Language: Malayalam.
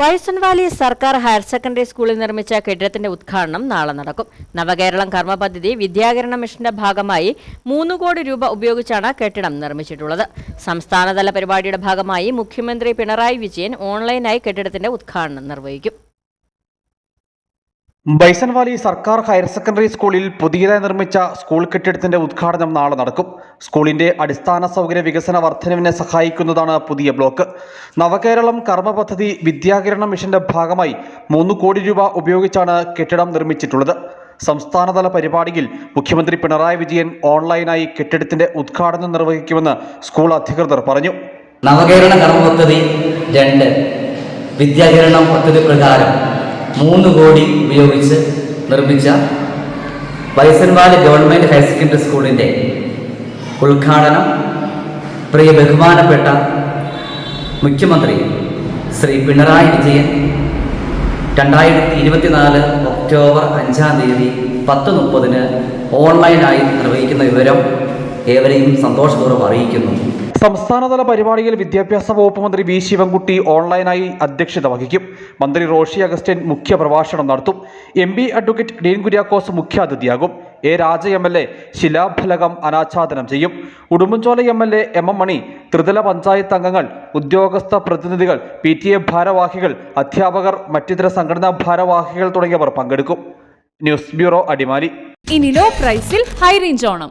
ബൈസൺ വാലി സർക്കാർ ഹയർ സെക്കൻഡറി സ്കൂളിൽ നിർമ്മിച്ച കെട്ടിടത്തിന്റെ ഉദ്ഘാടനം നാളെ നടക്കും. നവകേരളം കർമ്മ പദ്ധതി വിദ്യാകരണ മിഷന്റെ ഭാഗമായി മൂന്ന് കോടി രൂപ ഉപയോഗിച്ചാണ് കെട്ടിടം നിർമ്മിച്ചിട്ടുള്ളത്. സംസ്ഥാനതല പരിപാടിയുടെ ഭാഗമായി മുഖ്യമന്ത്രി പിണറായി വിജയൻ ഓൺലൈനായി കെട്ടിടത്തിന്റെ ഉദ്ഘാടനം നിർവഹിക്കും. ബൈസൻവാലി സർക്കാർ ഹയർ സെക്കൻഡറി സ്കൂളിൽ പുതിയതായി നിർമ്മിച്ച സ്കൂൾ കെട്ടിടത്തിന്റെ ഉദ്ഘാടനം നാളെ നടക്കും. സ്കൂളിന്റെ അടിസ്ഥാന സൗകര്യ വികസന വർധനവിനെ സഹായിക്കുന്നതാണ് പുതിയ ബ്ലോക്ക്. നവകേരളം കർമ്മ പദ്ധതി വിദ്യാകിരണ മിഷന്റെ ഭാഗമായി മൂന്ന് കോടി രൂപ ഉപയോഗിച്ചാണ് കെട്ടിടം നിർമ്മിച്ചിട്ടുള്ളത്. സംസ്ഥാനതല പരിപാടിയിൽ മുഖ്യമന്ത്രി പിണറായി വിജയൻ ഓൺലൈനായി കെട്ടിടത്തിന്റെ ഉദ്ഘാടനം നിർവഹിക്കുമെന്ന് സ്കൂൾ അധികൃതർ പറഞ്ഞു. നവകേരള കർമ്മ പദ്ധതി രണ്ട്. വിദ്യാകിരണ പദ്ധതി പ്രകാരം മൂന്ന് കോടി ഉപയോഗിച്ച് നിർമ്മിച്ച വൈസൻവാലി ഗവൺമെന്റ് ഹയർ സെക്കൻഡറി സ്കൂളിന്റെ ഉദ്ഘാടനം പ്രിയ ബഹുമാനപ്പെട്ട മുഖ്യമന്ത്രി ശ്രീ പിണറായി വിജയൻ രണ്ടായിരത്തി ഇരുപത്തിനാല് ഒക്ടോബർ അഞ്ചാം തീയതി പത്ത് മുപ്പതിന് ഓൺലൈനായി നിർവഹിക്കുന്ന വിവരം ഏവരെയും സന്തോഷപൂർവം അറിയിക്കുന്നു. സംസ്ഥാനതല പരിപാടിയിൽ വിദ്യാഭ്യാസ വകുപ്പ് മന്ത്രി വി ശിവൻകുട്ടി ഓൺലൈനായി അധ്യക്ഷത വഹിക്കും. മന്ത്രി റോഷി അഗസ്റ്റിൻ മുഖ്യ പ്രഭാഷണം നടത്തും. M P advocate Dean Kuriakose മുഖ്യാതിഥിയാകും. A Raja M L A ശിലാഫലകം അനാച്ഛാദനം ചെയ്യും. Udumbanchola M L A M M Mani ത്രിതല പഞ്ചായത്ത് അംഗങ്ങൾ ഉദ്യോഗസ്ഥ പ്രതിനിധികൾ പി ടി എ ഭാരവാഹികൾ അധ്യാപകർ മറ്റിതര സംഘടനാ ഭാരവാഹികൾ തുടങ്ങിയവർ പങ്കെടുക്കും. News bureau Adimali. ഇനി ലോ പ്രൈസിൽ ഹൈ റേഞ്ച് ഓണം.